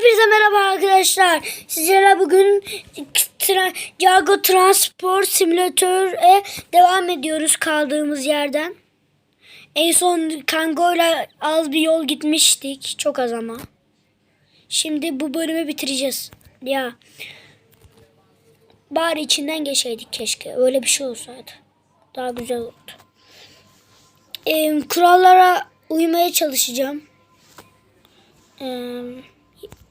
Hepinize merhaba arkadaşlar. Sizlere bugün tra Transport Simülatör'e devam ediyoruz kaldığımız yerden. En son Kango'yla az bir yol gitmiştik. Çok az ama. Şimdi bu bölümü bitireceğiz. Ya. Bari içinden geçeydik keşke. Öyle bir şey olsaydı. Daha güzel olurdu. Ee, kurallara uymaya çalışacağım. Ee,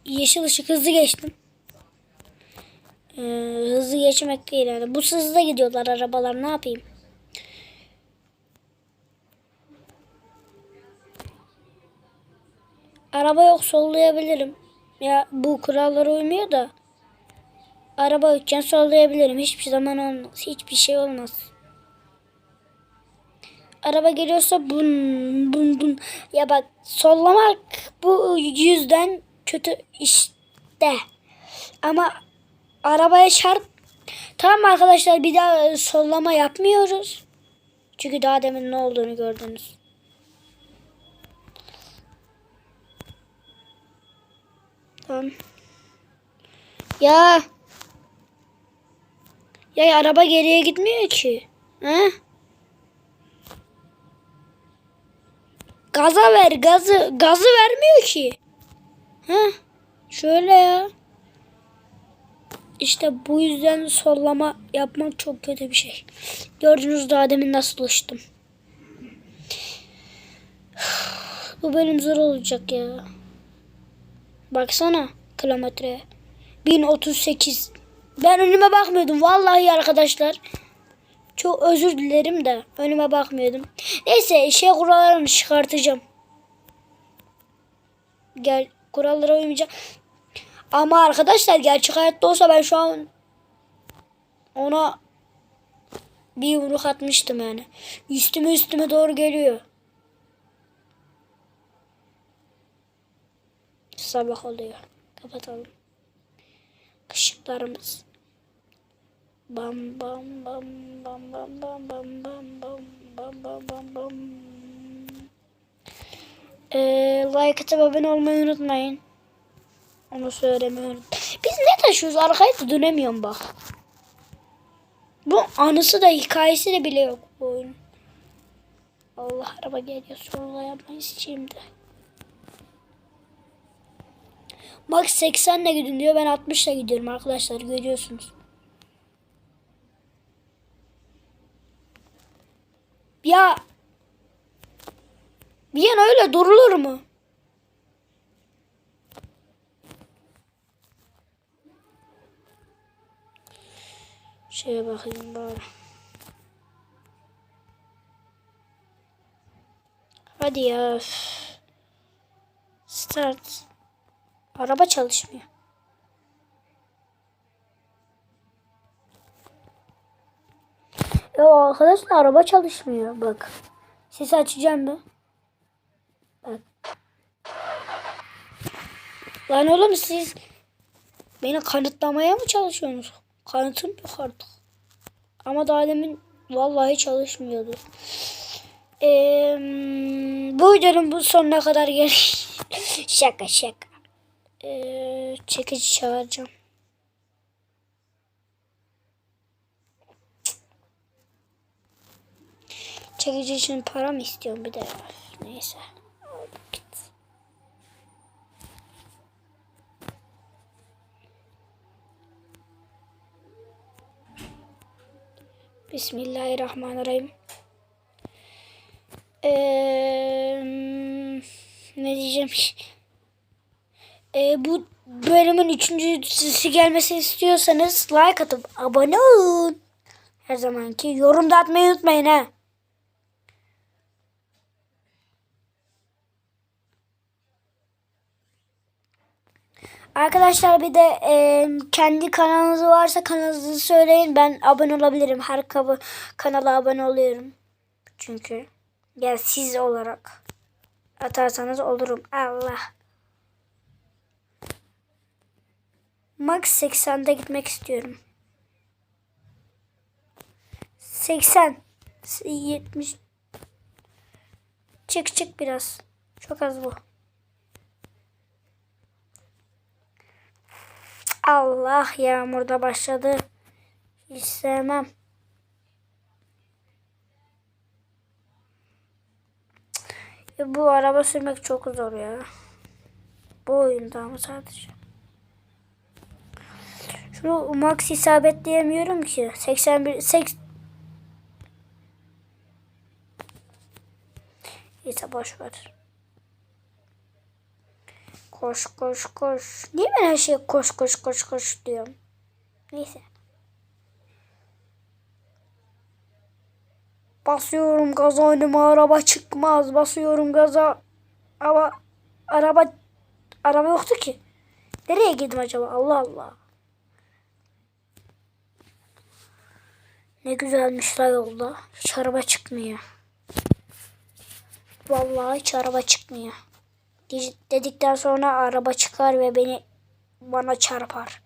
yeşil ışık hızlı geçtim. Ee, hızlı geçmek değil yani. Bu hızlı gidiyorlar arabalar ne yapayım? Araba yok sollayabilirim. Ya bu kurallara uymuyor da. Araba yokken sollayabilirim. Hiçbir zaman olmaz. Hiçbir şey olmaz. Araba geliyorsa bun bun bun. Ya bak sollamak bu yüzden kötü işte. Ama arabaya çarp. Tamam arkadaşlar bir daha sollama yapmıyoruz. Çünkü daha demin ne olduğunu gördünüz. Tamam. Ya. Ya araba geriye gitmiyor ki. He? Gaza ver gazı. Gazı vermiyor ki. Heh. Şöyle ya. İşte bu yüzden sollama yapmak çok kötü bir şey. Gördünüz daha demin nasıl uçtum. Bu bölüm zor olacak ya. Baksana kilometreye. 1038. Ben önüme bakmıyordum vallahi arkadaşlar. Çok özür dilerim de önüme bakmıyordum. Neyse şey kurallarını çıkartacağım. Gel kurallara uymayacağım. Ama arkadaşlar gerçek hayatta olsa ben şu an ona bir yumruk atmıştım yani. Üstüme üstüme doğru geliyor. Sabah oluyor. Kapatalım. Işıklarımız. Bam bam bam bam bam bam bam bam bam bam bam bam bam. Ee, like atıp abone olmayı unutmayın. Onu söylemeyi unutmayın. Biz ne taşıyoruz? Arkaya da dönemiyorum bak. Bu anısı da hikayesi de bile yok bu oyun. Allah araba geliyor. Sonra yapmayız şimdi. Max 80 ile gidin diyor. Ben 60 ile gidiyorum arkadaşlar. Görüyorsunuz. Ya bir an öyle durulur mu? Şeye bakayım bari. Hadi ya. Start. Araba çalışmıyor. Ya arkadaşlar araba çalışmıyor bak. Sesi açacağım mı? Lan oğlum siz beni kanıtlamaya mı çalışıyorsunuz? Kanıtım yok artık. Ama daha demin vallahi çalışmıyordu. Ee, bu videonun bu sonuna kadar gel. şaka şaka. Ee, çekici çağıracağım. Çekici için para mı istiyorum bir de? Neyse. Git. Bismillahirrahmanirrahim. Ee, ne diyeceğim? Ee, bu bölümün üçüncüsü gelmesini istiyorsanız like atıp abone olun. Her zamanki yorum da atmayı unutmayın ha. Arkadaşlar bir de e, kendi kanalınız varsa kanalınızı söyleyin. Ben abone olabilirim. Her kanala abone oluyorum. Çünkü ya siz olarak atarsanız olurum. Allah. Max 80'de gitmek istiyorum. 80 70 Çık çık biraz. Çok az bu. Allah yağmur da başladı. Hiç sevmem. Bu araba sürmek çok zor ya. Bu oyunda ama sadece. Şunu max isabetleyemiyorum ki. 81 80 Neyse boş ver. Koş koş koş. Niye ben her şeye koş koş koş koş diyorum? Neyse. Basıyorum gaza önüme araba çıkmaz. Basıyorum gaza ama araba araba yoktu ki. Nereye girdim acaba? Allah Allah. Ne güzelmiş la yolda. Hiç araba çıkmıyor. Vallahi hiç araba çıkmıyor. Di- Dedikten sonra araba çıkar ve beni bana çarpar.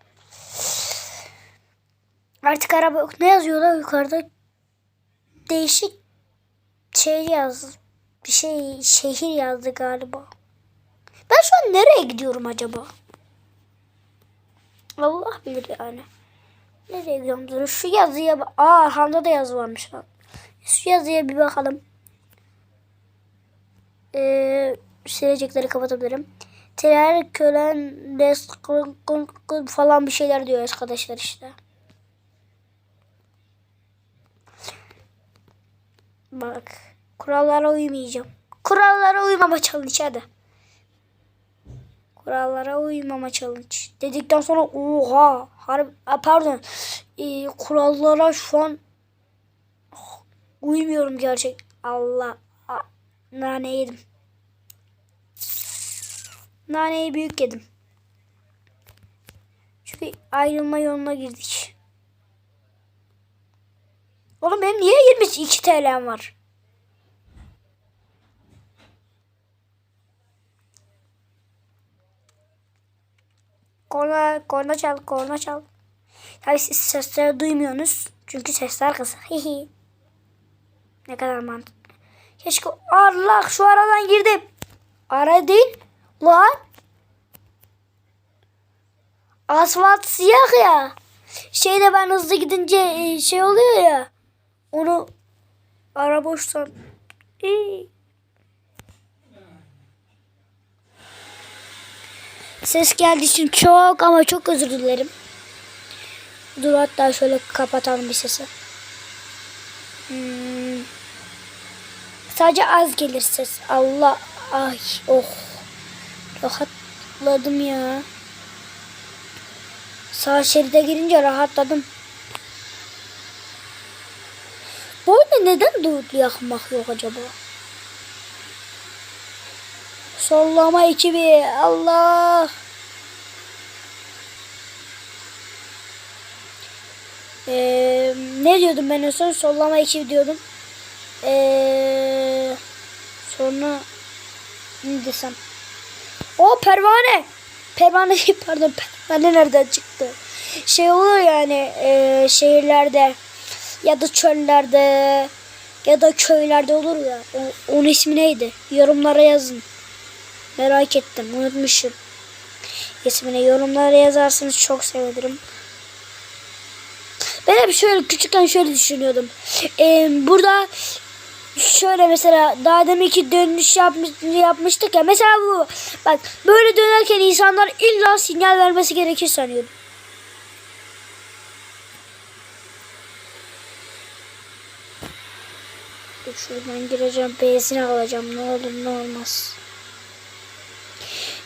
Artık araba yok. Ne yazıyorlar yukarıda? Değişik şey yaz. Bir şey şehir yazdı galiba. Ben şu an nereye gidiyorum acaba? Allah bilir yani. Nereye gidiyorum? Şu yazıya bak. Aa arkamda da yazı varmış. Şu yazıya bir bakalım. Ee, silecekleri kapatabilirim. Trer, kölen, des, kıl, kıl, kıl falan bir şeyler diyor arkadaşlar işte. Bak. Kurallara uymayacağım. Kurallara uymama challenge hadi. Kurallara uymama challenge. Dedikten sonra oha. Harbi, pardon. Ee, kurallara şu an oh, uymuyorum gerçek. Allah. A, nane yedim. Naneyi büyük yedim. Çünkü ayrılma yoluna girdik. Oğlum benim niye 22 TL'm var? Korna, korna çal, korna çal. Tabii siz sesleri duymuyorsunuz. Çünkü sesler kısık. Hihi. ne kadar mantıklı. Keşke Allah şu aradan girdim. Ara değil. Lan. Asfalt siyah ya. Şeyde ben hızlı gidince e, şey oluyor ya. Onu ara boşsan. İyi. Ses geldiği için çok ama çok özür dilerim. Dur hatta şöyle kapatalım bir sesi. Hmm. Sadece az gelir ses. Allah ay oh. Rahatladım ya. Sağ şeride girince rahatladım. Bu oyunda neden dörtlü yakmak yok acaba? Sollama ekibi. Allah. Ee, ne diyordum ben en son? Sollama ekibi diyordum. Ee, sonra ne desem? O pervane. Pervane değil pardon. Pervane nereden çıktı? Şey oluyor yani e, şehirlerde ya da çöllerde ya da köylerde olur ya. O, onun ismi neydi? Yorumlara yazın. Merak ettim. Unutmuşum. İsmini yorumlara yazarsanız çok sevinirim. Ben hep şöyle küçükken şöyle düşünüyordum. Ee, burada şöyle mesela daha deminki dönüş yapmış, yapmıştık ya. Mesela bu bak böyle dönerken insanlar illa sinyal vermesi gerekir sanıyordum. Dur şuradan gireceğim. Benzin alacağım. Ne olur ne olmaz.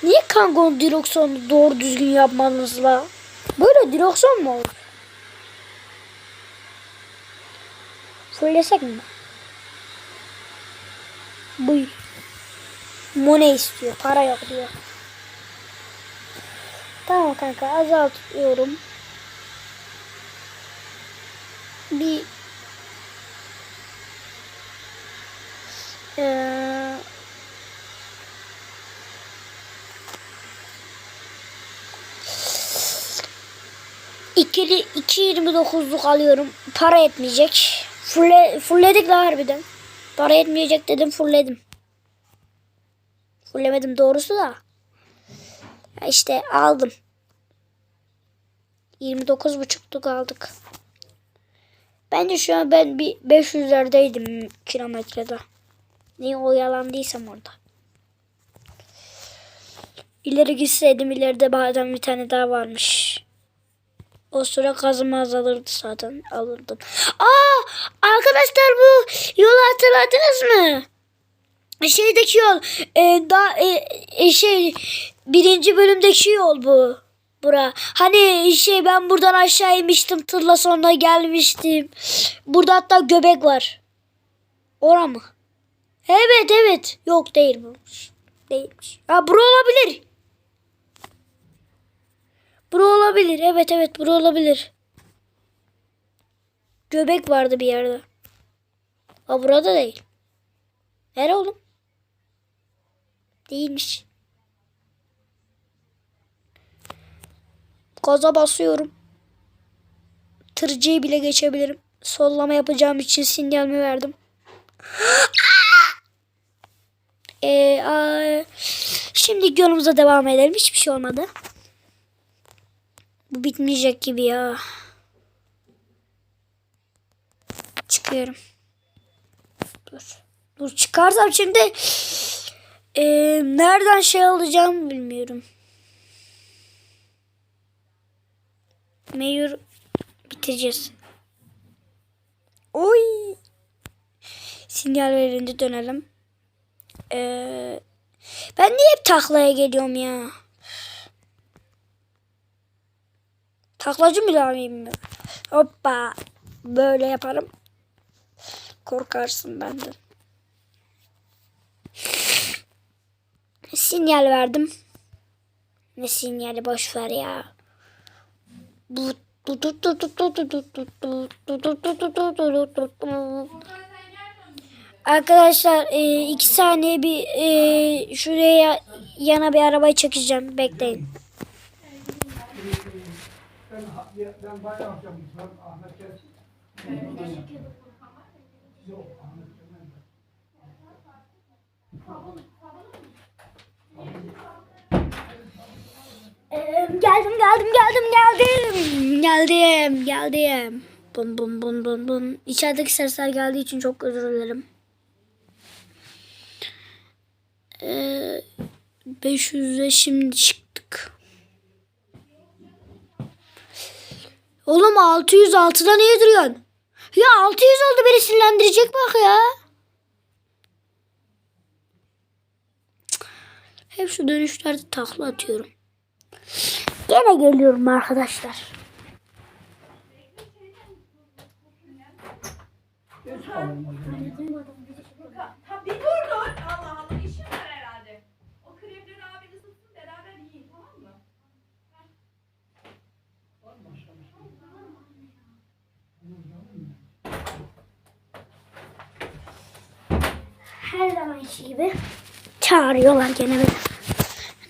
Niye kangon direksiyonu doğru düzgün yapmanız la? Böyle direksiyon mu olur? Fullesek mi? Bu Mone istiyor. Para yok diyor. Tamam kanka azaltıyorum. Bir Ee, ikili 2.29'luk alıyorum. Para etmeyecek. Fulle, fullledik la harbiden. Para etmeyecek dedim fullledim. Fullemedim doğrusu da. İşte aldım. 29.5'tu kaldık. Bence şu an ben bir 500'lerdeydim kilometrede. Niye oyalandıysam orada. İleri gitseydim ileride bazen bir tane daha varmış. O sıra gazım azalırdı zaten alırdım. Aa arkadaşlar bu yolu hatırladınız mı? Şeydeki yol e, da e, e, şey birinci bölümdeki yol bu. Bura. Hani şey ben buradan aşağı inmiştim tırla sonra gelmiştim. Burada hatta göbek var. Ora mı? Evet evet. Yok değil bu. Değilmiş. Ha bura olabilir. Bura olabilir. Evet evet bura olabilir. Göbek vardı bir yerde. Ha burada değil. Nere oğlum? Değilmiş. Gaza basıyorum. Tırcıyı bile geçebilirim. Sollama yapacağım için sinyalimi verdim. Ee, aa, şimdi yolumuza devam edelim. Hiçbir şey olmadı. Bu bitmeyecek gibi ya. Çıkıyorum. Dur. Dur çıkarsam şimdi ee, nereden şey alacağımı bilmiyorum. Meyur bitireceğiz. Oy. Sinyal verince dönelim. Ee, ben niye hep taklaya geliyorum ya? Taklacı mı davayım mı? Hoppa. Böyle yaparım. Korkarsın benden. Sinyal verdim. Ne sinyali boş ver ya. Arkadaşlar e, iki saniye bir e, şuraya yana bir arabayı çekeceğim. Bekleyin. Ben, ben bayram yapacağım. Ahmet gelsin. Yok Ahmet gelmez. Geldim geldim geldim geldim. Geldim geldim. Bum bum bum bum bum. İçerideki sesler geldiği için çok özür dilerim. Ee, 500'e şimdi çıktık. Oğlum 606'da niye duruyorsun? Ya 600 oldu beni sinirlendirecek bak ya. Hep şu dönüşlerde takla atıyorum. Gene geliyorum arkadaşlar. Bir dur dur. Allah Allah işin var herhalde. O kremleri abin ısıtsın beraber yiyin tamam mı? Zaman gibi çağırıyorlar gene beni.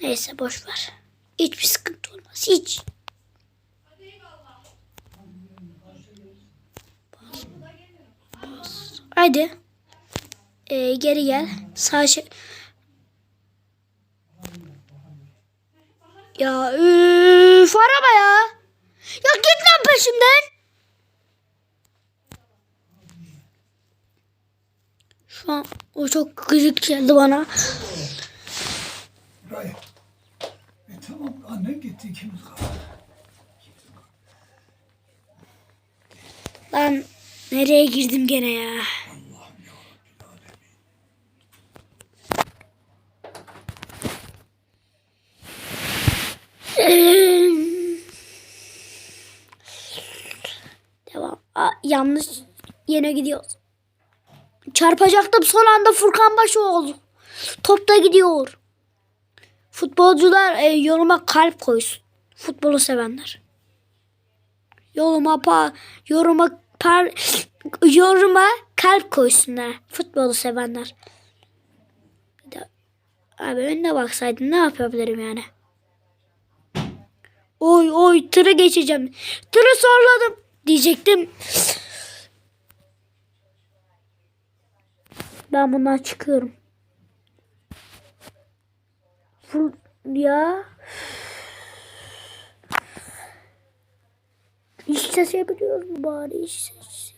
Neyse boş ver. Hiçbir sıkıntı olmaz. Hiç. Hadi. Ee, geri gel. Sağ şey. Ya üf araba ya. Ya git lan peşimden. An o çok gıcık geldi bana. Buraya. E tamam anne gitti ikimiz kaldık. Lan nereye girdim gene ya? Devam. Aa, yanlış yine gidiyoruz. Çarpacaktım son anda Furkan Başoğlu. Top da gidiyor. Futbolcular e, yoruma kalp koysun. Futbolu sevenler. Yoruma pa yoruma par yoruma kalp koysunlar. Futbolu sevenler. Abi önüne baksaydın ne yapabilirim yani? Oy oy tırı geçeceğim. Tırı sorladım diyecektim. Ben bundan çıkıyorum. Full ya. seçebiliyoruz mu bari? İş seç.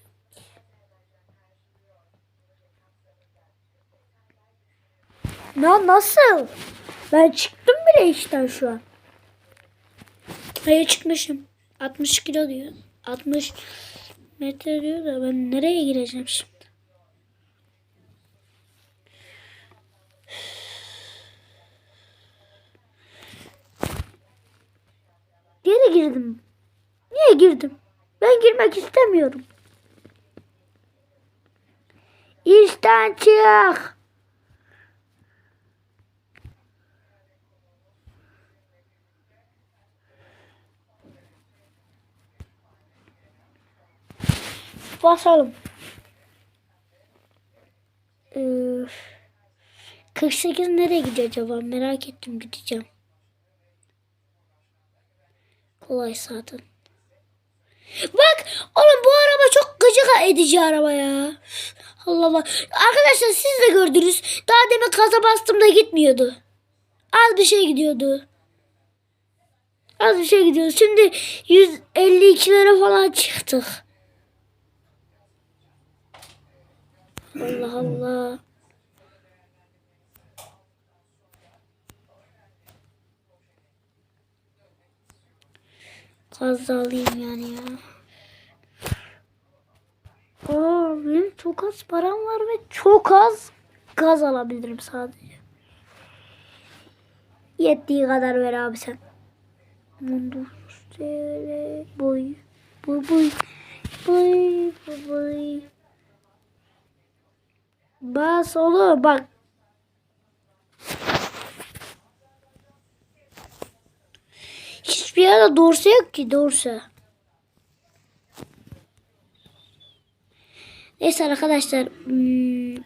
Ya nasıl? Ben çıktım bile işten şu an. Hayır çıkmışım. 60 kilo diyor. 60 metre diyor da ben nereye gireceğim şimdi? Geri girdim. Niye girdim? Ben girmek istemiyorum. İşten çık. Basalım. Ee, 48 nereye gidiyor acaba? Merak ettim gideceğim. Kolay zaten. Bak oğlum bu araba çok gıcık edici araba ya. Allah Allah. Arkadaşlar siz de gördünüz. Daha demin kaza bastığımda gitmiyordu. Az bir şey gidiyordu. Az bir şey gidiyordu. Şimdi 152'lere falan çıktık. Allah Allah. Gaz da alayım yani ya. Aa, benim çok az param var ve çok az gaz alabilirim sadece. Yettiği kadar ver abi sen. Mundur. Boy boy. Boy boy boy. Bas oğlum bak. Hiçbir yerde dorsa yok ki dorsa. Neyse arkadaşlar hmm,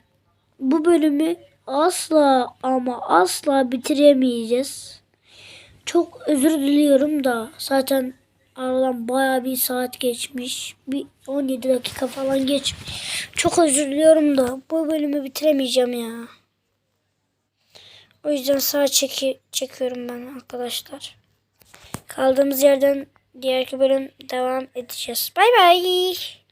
bu bölümü asla ama asla bitiremeyeceğiz. Çok özür diliyorum da zaten aradan baya bir saat geçmiş. Bir 17 dakika falan geçmiş. Çok özür diliyorum da bu bölümü bitiremeyeceğim ya. O yüzden sağ çeki çekiyorum ben arkadaşlar. Kaldığımız yerden diğerki bölüm devam edeceğiz. Bay bay.